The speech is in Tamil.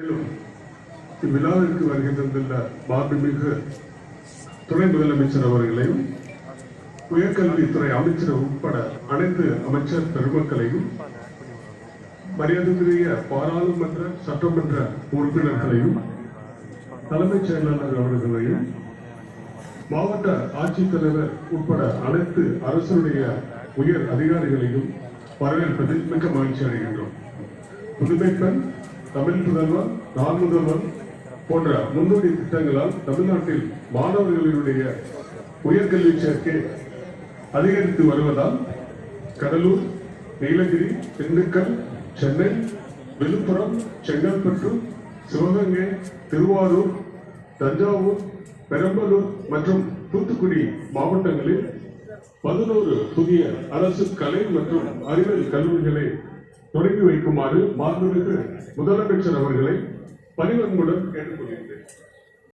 மேலும் இவ்விழாவிற்கு வருகை மாண்புமிகு துணை முதலமைச்சர் அவர்களையும் உயர்கல்வித்துறை அமைச்சர் உட்பட அனைத்து அமைச்சர் பெருமக்களையும் மரியாதைக்குரிய பாராளுமன்ற சட்டமன்ற உறுப்பினர்களையும் தலைமைச் செயலாளர் அவர்களையும் மாவட்ட ஆட்சித்தலைவர் உட்பட அனைத்து அரசுடைய உயர் அதிகாரிகளையும் வரவேற்பதில் மிக்க மகிழ்ச்சி அடைகின்றோம். புதுமை தமிழ் புதல்வர் நான் போன்ற முன்னோடி திட்டங்களால் தமிழ்நாட்டில் மாணவர்களுடைய உயர்கல்வி சேர்க்கை அதிகரித்து வருவதால் கடலூர் நீலகிரி திண்டுக்கல் சென்னை விழுப்புரம் செங்கல்பட்டு சிவகங்கை திருவாரூர் தஞ்சாவூர் பெரம்பலூர் மற்றும் தூத்துக்குடி மாவட்டங்களில் பதினோரு புதிய அரசு கலை மற்றும் அறிவியல் கல்லூரிகளை தொடங்கி வைக்குமாறு மாண்புமிகு முதலமைச்சர் அவர்களை பணிவன்புடன் கேட்டுக்கொள்கிறேன்.